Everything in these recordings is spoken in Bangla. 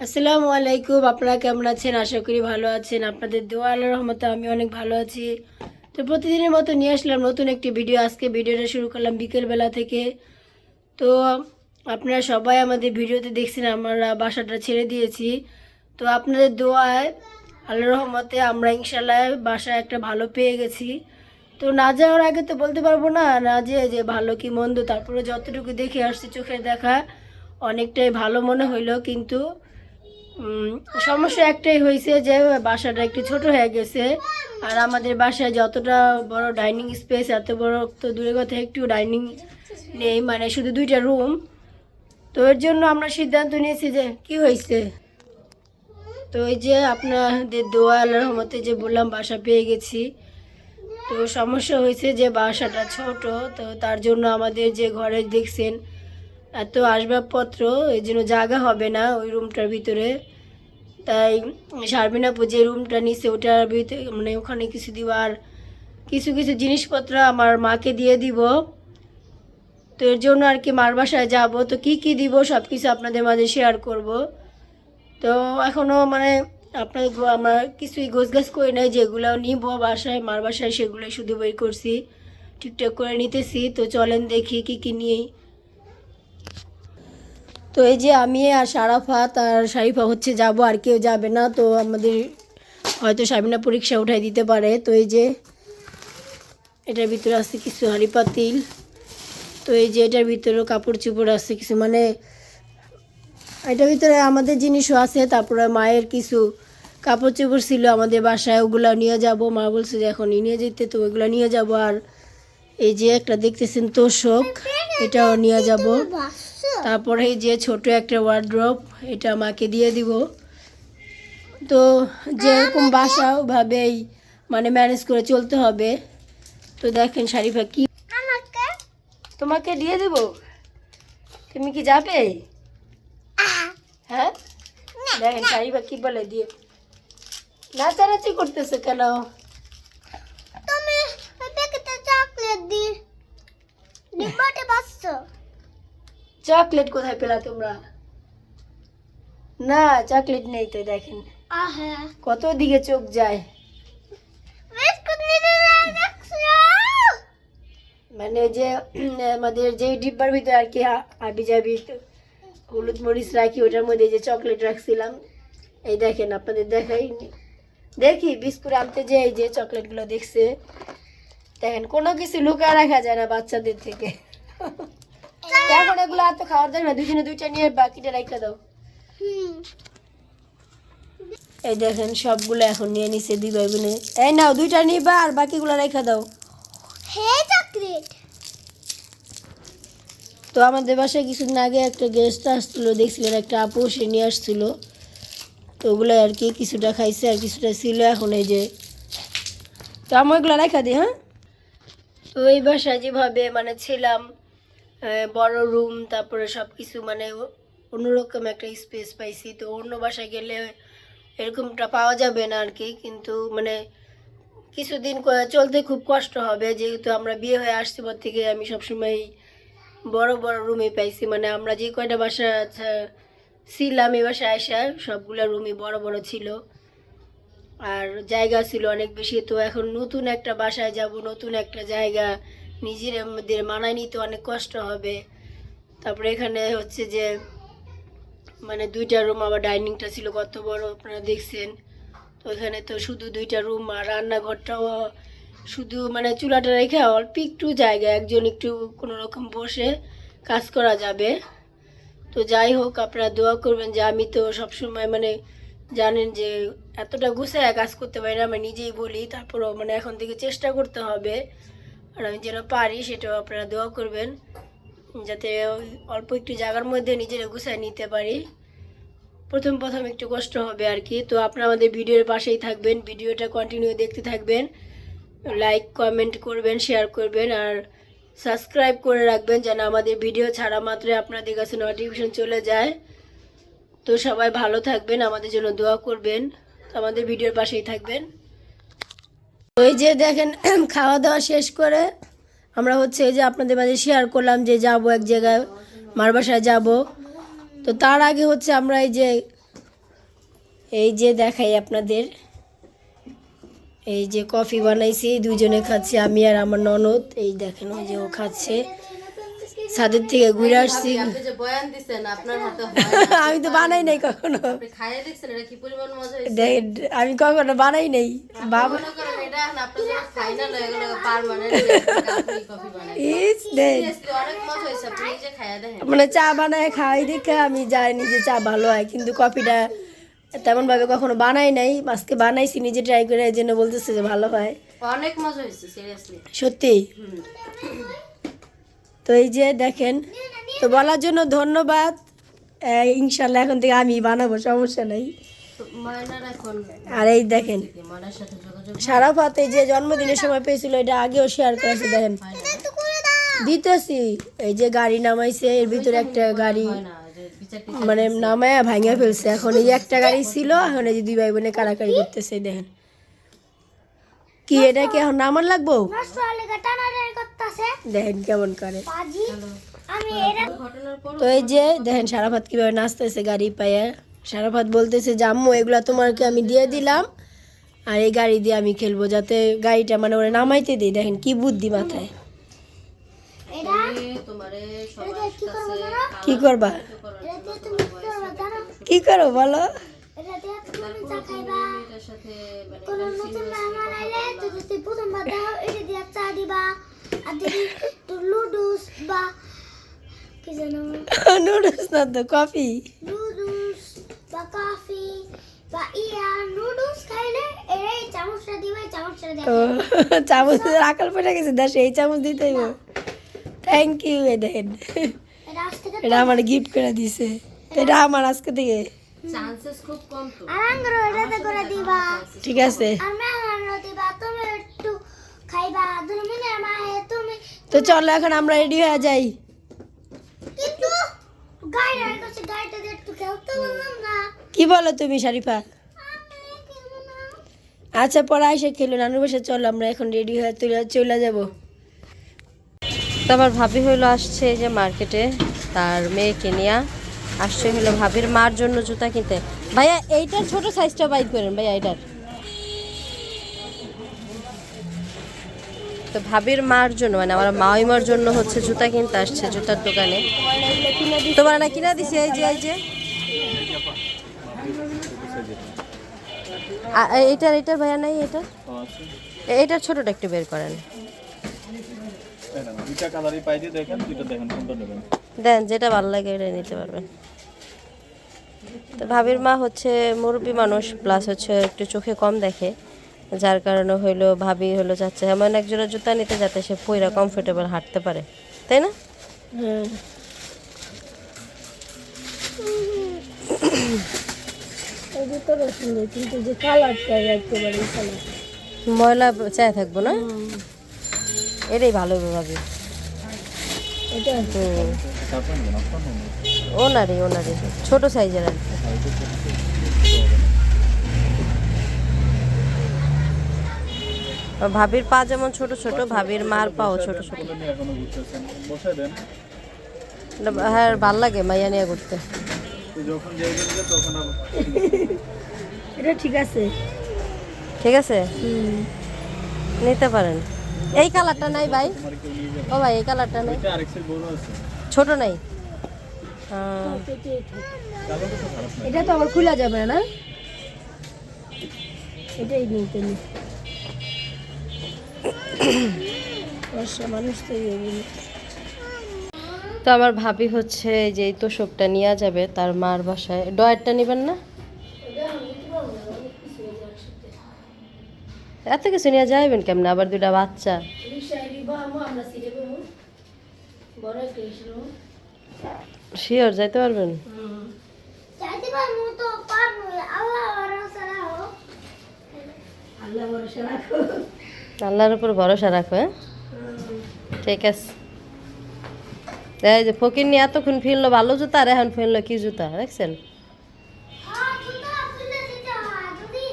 আসসালামু আলাইকুম, আপনারা কেমন আছেন? আশা করি ভালো আছেন। আপনাদের দোয়া আল্লাহ রহমতে আমি অনেক ভালো আছি। তো প্রতিদিনের মতো নিয়ে আসলাম নতুন একটি ভিডিও। আজকে ভিডিওটা শুরু করলাম বিকেলবেলা থেকে। তো আপনারা সবাই আমাদের ভিডিওতে দেখছেন, আমরা বাসাটা ছেড়ে দিয়েছি। তো আপনাদের দোয়ায় আল্লাহ রহমতে আমরা ইনশাল্লাহ বাসা একটা ভালো পেয়ে গেছি। তো না যাওয়ার আগে তো বলতে পারব না না যে যে ভালো কি মন্দ, তারপরে যতটুকু দেখে আসছি, চোখের দেখা অনেকটাই ভালো মনে হইল। কিন্তু সমস্যা একটাই হয়েছে যে বাসাটা একটু ছোট হয়ে গেছে। আর আমাদের বাসায় যতটা বড় ডাইনিং স্পেস, এত বড় তো দূরে কথা একটু ডাইনিং নেই মানে শুধু দুইটা রুম। তো এর জন্য আমরা সিদ্ধান্ত নিয়েছি যে কি হয়েছে? তো এই যে আপনাদের দোয়া, আল্লাহর রহমতে যে বললাম বাসা পেয়ে গেছি। তো সমস্যা হয়েছে যে বাসাটা ছোট, তো তার জন্য আমাদের যে ঘরে দেখছেন এত আসবাবপত্র এই জন্য জায়গা হবে না ওই রুমটার ভিতরে। তাই শারমিন যে রুমটা নিছে, ওটার ভিতরে মানে ওখানে কিছু দিব আর কিছু কিছু জিনিসপত্র আমার মাকে দিয়ে দিব। তো এর জন্য আর কি মার বাসায় যাব। তো কি কি দিব সব কিছু আপনাদের মাঝে শেয়ার করব। তো এখনও মানে আপনার আমার কিছুই গোছগাছ করে নাই, যেগুলো নিব বাসায়, মার বাসায় সেগুলোই শুধু বই করছি, ঠিকঠাক করে নিতেছি। তো চলেন দেখি কি কি নিয়ে তো এই যে আমি আর সারাফাত আর শারিফা হচ্ছে যাব, আর কেউ যাবে না, তো আমাদের হয়তো সাবিনা পরীক্ষা উঠাই দিতে পারে। তো এই যে এটার ভিতরে আছে কিছু হাঁড়ি পাতিল, তো এই যে এটার ভিতরেও কাপড় চোপড় আছে কিছু মানে এটার ভিতরে আমাদের জিনিসও আছে, তারপরে মায়ের কিছু কাপড় চোপড় ছিল আমাদের বাসায়, ওগুলো নিয়ে যাব। মা বলছে যে এখন নিয়ে যেতে, তো ওগুলো নিয়ে যাব। আর এই যে একটা দেখতেছেন তোষক, এটাও নিয়ে যাব। তারপরে এই যে ছোট একটা ওয়ার্ড্রপ এটা মাকে দিয়ে দিব। তো যেরকম বাসা ওভাবেই মানে ম্যানেজ করে চলতে হবে। তো দেখেন শারিফা কি তোমাকে দিয়ে দেব? তুমি কি যাবে? হ্যাঁ? দেখেন শারিফা কি বলে দিয়ে। নাচানাচি করতেছে কেন তুমি প্যাকেটে চকলেট দি ডিব্বাতে বাসছো চকলেট কোথায় পেলা তোমরা? না চকলেট নেই তো দেখেন। আহে। কত দিকে চোখ যায়। বিস্কুট নিতে দেখছ? মানে যে উম, আমাদের যে ডিব্বার ভিতরে আর কি আবি যাবি হলুদ মরিচ রাখি ওটার মধ্যে যে চকলেট রাখছিলাম এই দেখেন আপনাদের দেখাই দেখি বিস্কুট আনতে যে এই যে চকলেটগুলো দেখছে। দেখেন কোনো কিছু লুকা রাখা যায় না বাচ্চাদের থেকে। এগুলো এত খাওয়ার দেয় না দুজনে দুইটা নিয়ে বাকিটা রেখে দাও। এই দেখেন সবগুলো এখন নিয়ে নিছে দুই ভাই বোনে এই নাও দুইটা নিবা আর বাকিগুলো রেখে দাও। Hey chocolate. তো আমাদের বাসায় কিছুদিন আগে একটা গেস্ট আসছিল দেখছিলেন একটা আপু সে নিয়ে আসছিল। তো ওগুলো আর কি কিছুটা খাইছে আর কিছুটা ছিল এখন এই যে। তো আমি ওইগুলো রেখা দিই হ্যাঁ? তো এই বাসায় যেভাবে মানে ছিলাম বড় রুম তারপরে সব কিছু মানে অন্যরকম একটা স্পেস পাইছি। তো অন্য বাসায় গেলে এরকমটা পাওয়া যাবে না আর কি কিন্তু মানে কিছুদিন চলতে খুব কষ্ট হবে। যেহেতু আমরা বিয়ে হয়ে আসছি পর থেকে, আমি সবসময় বড় বড় রুমে পাইছি। মানে আমরা যে কয়টা বাসা ছিলাম এই বাসায় আসা, সবগুলো রুমই বড় বড় ছিল। আর জায়গা ছিল অনেক বেশি। তো এখন নতুন একটা বাসায় যাব, নতুন একটা জায়গা নিজের আমাদের মানায় নিতে অনেক কষ্ট হবে। তারপরে এখানে হচ্ছে যে মানে দুইটা রুম আবার ডাইনিংটা ছিল কত বড় আপনারা দেখছেন। তো এখানে তো শুধু দুইটা রুম আর রান্নাঘরটাও শুধু মানে চুলাটা রেখে অল্প একটু জায়গা, একজন একটু কোনো রকম বসে কাজ করা যাবে। তো যাই হোক, আপনারা দোয়া করবেন যে আমি তো সবসময় মানে জানেন যে এতটা গুছায় কাজ করতে পারি না, আমি নিজেই বলি, তারপরও মানে এখন থেকে চেষ্টা করতে হবে। আর আমি যেন পারি সেটাও আপনারা দোয়া করবেন, যাতে অল্প একটু জায়গার মধ্যে নিজেরা গুছায় নিতে পারি। প্রথম প্রথম একটু কষ্ট হবে আর কি। তো আপনারা আমাদের ভিডিওর পাশেই থাকবেন, ভিডিওটা কন্টিনিউ দেখতে থাকবেন। লাইক কমেন্ট করবেন শেয়ার করবেন আর সাবস্ক্রাইব করে রাখবেন যেন আমাদের ভিডিও ছাড়া মাত্রই আপনাদের কাছে নোটিফিকেশন চলে যায়। তো সবাই ভালো থাকবেন, আমাদের জন্য দোয়া করবেন। আমাদের ভিডিওর পাশেই থাকবেন। ওই যে দেখেন খাওয়া দাওয়া শেষ করে আমরা হচ্ছে যে আপনাদের মাঝে শেয়ার করলাম যে যাব এক জায়গায়, মার বাসায় যাব। তো তার আগে হচ্ছে আমরা এই যে এই যে দেখাই আপনাদের। এই যে কফি বানাইছি দুজনে খাচ্ছি, আমি আর আমার ননদ। এই দেখেন, ওই যে ও খাচ্ছে। ছাদের থেকে ঘুরে আসছি। আমি তো বানাই নাই কখনো। আমি কখনো বানাই নাই। বাবা মনে চা বানায় খাই দেখে আমি জানি যে চা ভালো হয় কিন্তু কফিটা তেমন ভাবে কখনো বানাই নাই। আজকে বানাইছি নিজে ট্রাই করে এই জন্য বলতেছে যে ভালো হয়। অনেক মজা হয়েছে সিরিয়াসলি সত্যি? তো এই যে দেখেন তো বলার জন্য ধন্যবাদ। ইনশাল্লাহ এখন থেকে আমি বানাবো সমস্যা নেই। আর এই দেখেন ময়নার সারাফাতে যে জন্মদিনের সময় পেয়েছিল এটা আগেও শেয়ার করেছে দেখেন। দিতেছি। এই যে গাড়ি নামাইছে এর ভিতরে একটা গাড়ি মানে নামায়া ভাঙিয়া ফেলছে। এখন এই একটা গাড়ি ছিল এখন এই যে দুই ভাই বোনে কারাকারি করতেছে দেখেন। কি এটা কি এখন নামার লাগবো? দেখেন কেমন করে। বাজি আমি এরা ঘটনার পর তো এই যে দেখেন সারাফাত কীভাবে নাচতেছে গাড়ি পায়ে। সারাফাত বলতেছে যে আম্মু এগুলা তোমাকে আমি দিয়ে দিলাম। আর এই গাড়ি দিয়ে আমি খেলব যাতে গাড়িটা মানে ওরা নামাইতে দিই দেখেন কি বুদ্ধি মাথায়। কি করব কি করবা? এটা দিয়ে তুমি কি করব জানো? কি করো। বলো এটা দিয়ে তুমি চা খাইবা এটার সাথে মানে কোনো নতুন মেহমান আইলে তো যদি প্রথমবার দাও এটা দিয়ে চা দিবা লুডুস বা কি জানো নুডলস না তো কফি লুডুস বা কফি বা ইয়া নুডলস খাইলে এই চামচটা দিবা চামচটা দিয়ে চামচ আকাল পড়ে গেছে দা সেই চামচ দিতে হইব। থ্যাংক ইউ এ এটা আমার গিফট করে দিছে। এটা আমার আজকে থেকে। চান্সেস খুব কম তো। আর এটাতে করে দিবা। ঠিক আছে। আর মেহমান দিবা তুমি একটু খাইবা। দুলমিনের মায়ে তুমি তো চলো এখন আমরা রেডি হয়ে যাই। কিন্তু গাড়িটা কাছে গাড়িটা একটু খেলতে বললাম না কি বলো তুমি শারিফা? আচ্ছা পরে এসে খেলো। নানুর বাসা চলো আমরা এখন রেডি হয়ে তুলে চলে যাব। তো আমার ভাবি হইল আসছে এই যে মার্কেটে তার মেয়েকে নিয়ে। আসছে হলো ভাবির মার জন্য জুতা কিনতে। ভাইয়া এইটার ছোট সাইজটা বাইক করেন ভাইয়া এইটার। তো ভাবির মার জন্য মানে আমার মাইমার জন্য হচ্ছে জুতা কিনতে আসছে জুতার দোকানে। তোমার না কিনা দিছে এই যে এই যে। এইটার এইটার ভাইয়া নাই এটা? এইটার ছোটটা একটু বের করেন। দেন যেটা ভালো লাগে এটা নিতে পারবেন। তো ভাবির মা হচ্ছে মুরব্বী মানুষ প্লাস হচ্ছে একটু চোখে কম দেখে। যার কারণে হইল ভাবি হলো চাচ্ছে এমন এক জোড়া জুতা নিতে যাতে সে পইরা কমফোর্টেবল হাঁটতে পারে তাই না? এই জুতোটা সুন্দর কিন্তু যে কালারটা একেবারে ময়লা চায় থাকব না? এটাই ভালো ভাবি। ওনারই ওনারই ছোট সাইজের আর কি। ভাবির পা যেমন ছোট ছোট ভাবির মার পাও ছোট ছোট। কোনটা নিয়ে এখনও ঘুরতেছেন। বসে দেন। এটা- হ্যাঁ ভালো লাগে মাইয়া নিয়ে ঘুরতে। এটা ঠিক আছে। ঠিক আছে? নিতে পারেন। এই কালারটা নাই ভাই। ও ভাই এই কালারটা নাই। এটা আরেকটা বড় আছে। ছোট নাই। আহ, কালারটা তো খারাপ না এটা তো আবার খোলা যাবে না? এটাই নিতে নি বর্ষা মানুষ তো তো আমার ভাবি হচ্ছে যে এই তোষকটা নিয়ে যাবে তার মার বাসায়। ডয়ারটা নেবেন না? এত কিছু নিয়ে যাইবেন কেমন? আবার দুটা বাচ্চা। শিওর যাইতে পারবেন? তো আল্লাহ আল্লাহর উপর ভরসা রাখো হ্যাঁ? ঠিক আছে। এই যে ফকির নিয়ে এতক্ষণ ফিরলো, ভালো জুতা আর এখন ফিরলো কি জুতা, দেখছেন হ্যাঁ জুতো খুলে দিতে হয় যদি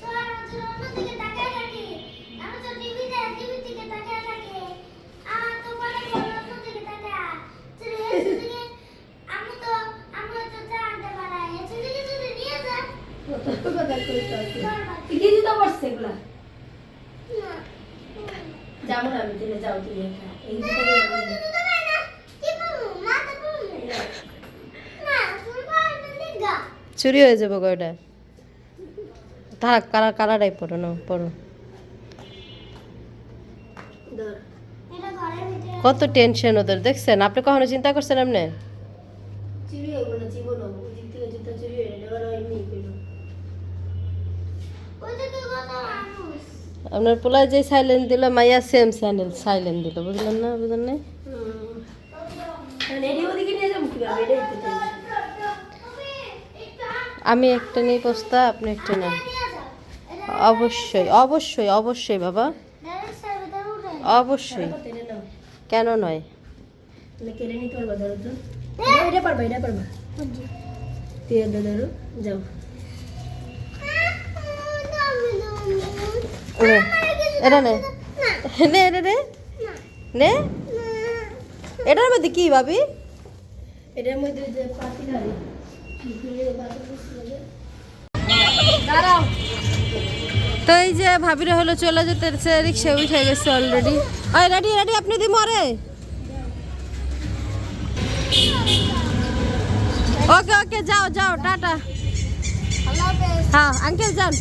সবার হচ্ছে অন্যদিকে তাকায় থাকে আমি তো টিভিতে টিভি থেকে তাকায় থাকে আমার তো মনে হয় অন্যদিকে তাকায় যদি এসে দিকে আমি তো আমি তো জানতে পারা এসে দিকে যদি নিয়ে যায় কি জুতা পড়ছে এগুলা না যাব না আমি তাহলে যাও তুমি একা। এই জুতা জুতো নাই না কি পাবো মাথা পাবো না তুমি পারবে লিগা চুরি হয়ে যাব ওটা থাক কালা কালারাই পড়ো না ভিতরে কত টেনশন ওদের দেখছেন? আপনি কখনো চিন্তা করছেন আপনি আপনার পোলায় যে সাইলেন্ট দিল মাইয়া সেম স্যান্ডেল সাইলেন্ট দিল। বুঝলেন না বুঝলেন না আমি একটা নেই বস্তা আপনি একটা নেন। অবশ্যই অবশ্যই অবশ্যই বাবা। অবশ্যই। কেন নয়? এটা নে, নে নে এটার মধ্যে কি ভাবি? এটার মধ্যে তো এই যে ভাবিরে হলো চলে যেতেছে রিক্সা উঠে গেছে অলরেডি ওই রেডি রেডি আপনি দি মরে। ওকে ওকে যাও যাও টাটা। হ্যাঁ আঙ্কেল যান।